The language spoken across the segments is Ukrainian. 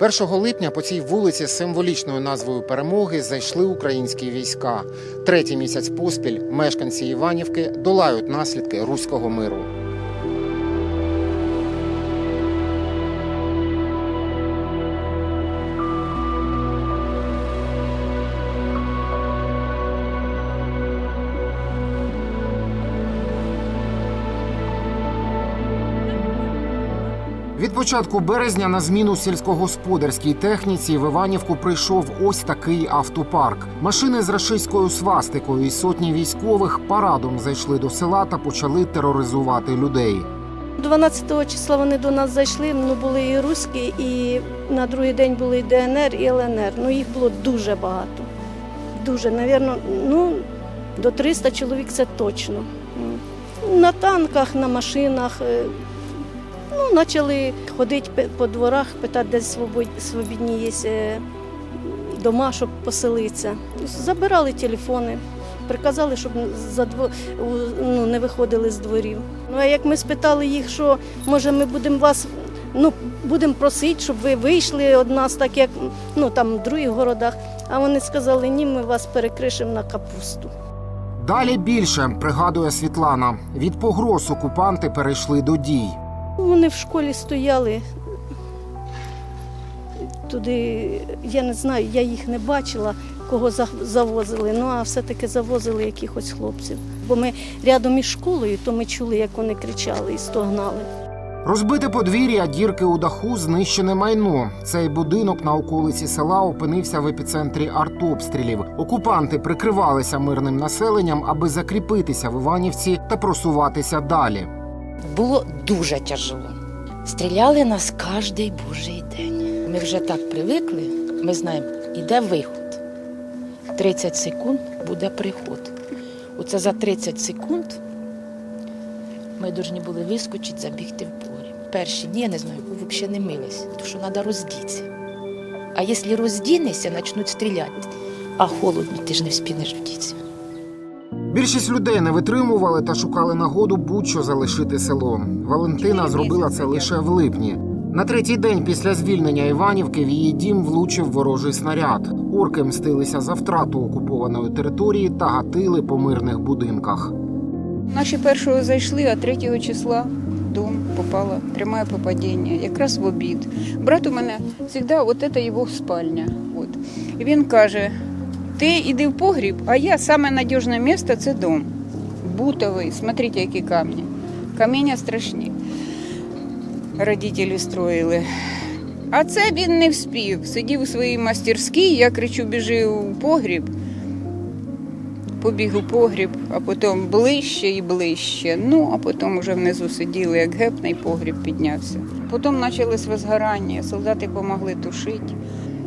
1 липня по цій вулиці з символічною назвою перемоги зайшли українські війська. Третій місяць поспіль мешканці Іванівки долають наслідки руського миру. Від початку березня на зміну сільськогосподарській техніці в Іванівку прийшов ось такий автопарк. Машини з рашистською свастикою і сотні військових парадом зайшли до села та почали тероризувати людей. 12 числа вони до нас зайшли. Ну були і руські, і на другий день були і ДНР, і ЛНР. Ну їх було дуже багато. Дуже, навірно, ну до 300 чоловік це точно. На танках, на машинах. Ну, почали ходити по дворах, питати, де свобод- свобідні є е, дома, щоб поселитися. Забирали телефони, приказали, щоб за дво... ну, не виходили з дворів. Ну а як ми спитали їх, що може ми будемо вас ну, будемо просити, щоб ви вийшли від нас, так як ну, там в других городах. А вони сказали, ні, ми вас перекришимо на капусту. Далі більше пригадує Світлана. Від погроз окупанти перейшли до дій. Вони в школі стояли. Туди, я не знаю, я їх не бачила, кого завозили, ну а все-таки завозили якихось хлопців. Бо ми рядом із школою, то ми чули, як вони кричали і стогнали. Розбите подвір'я, дірки у даху, знищене майно. Цей будинок на околиці села опинився в епіцентрі артобстрілів. Окупанти прикривалися мирним населенням, аби закріпитися в Іванівці та просуватися далі. Було дуже тяжело. Стріляли нас кожний божий день. Ми вже так привикли, ми знаємо, іде виход. 30 секунд буде приход. Оце за 30 секунд ми повинні були вискочити, забігти в поле. Перші дні, я не знаю, взагалі не мились, тому що треба роздітися. А якщо роздінешся, почнуть стріляти. А холодно, ти ж не вспінеш вдітися. Більшість людей не витримували та шукали нагоду будь-що залишити село. Валентина зробила це лише в липні. На третій день після звільнення Іванівки в її дім влучив ворожий снаряд. Орки мстилися за втрату окупованої території та гатили по мирних будинках. Наші першого зайшли, а третього числа дом попало пряме попадіння, якраз в обід. Брат у мене завжди, от це його спальня. От. І він каже: ти йди в погріб, а я саме надіжне місце це дом. Бутовий, смотрите, які камні. Каміння страшні. Родителі строїли. А це він не вспів. Сидів у своїй мастерській, я кричу, біжи у погріб побіг у погріб, а потім ближче і ближче. Ну, а потім вже внизу сиділи, як гепний погріб піднявся. Потім почалось возгорання, солдати допомогли тушити.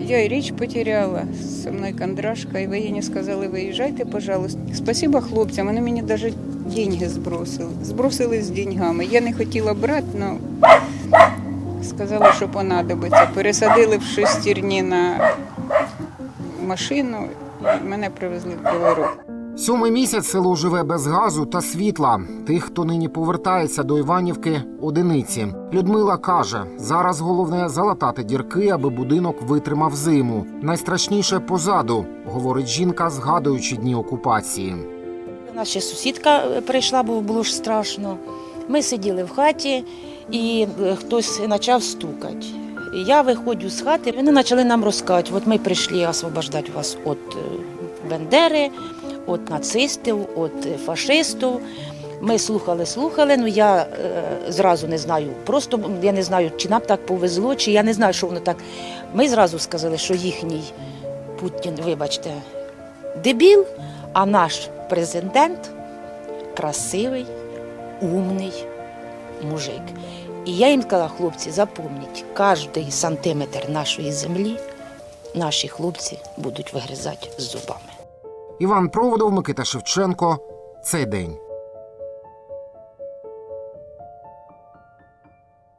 Я и річ потеряла, со мною кондрашка, і воєнні сказали, виїжджайте, пожалуйста. Спасибо хлопцям, вони мені навіть деньги збросили. Збросили з деньгами. Я не хотіла брати, але сказала, що понадобиться. Пересадили в шестерні на машину і мене привезли в Рог. Сьомий місяць село живе без газу та світла. Тих, хто нині повертається до Іванівки, одиниці. Людмила каже: зараз головне залатати дірки, аби будинок витримав зиму. Найстрашніше позаду, говорить жінка, згадуючи дні окупації. Наша сусідка е, прийшла, бо було ж страшно. Ми сиділи в хаті, і е, хтось почав стукати. Я виходжу з хати, вони почали нам розказувати, от ми прийшли освобождати вас від е, Бендери, від нацистів, від фашистів. Ми слухали, слухали. Ну я е, зразу не знаю. Просто я не знаю, чи нам так повезло, чи я не знаю, що воно так. Ми зразу сказали, що їхній Путін, вибачте, дебіл, а наш президент красивий, умний мужик. І я їм сказала, хлопці, запам'ятайте, кожний сантиметр нашої землі наші хлопці будуть вигризати з зубами. Іван Проводов, Микита Шевченко. Цей день.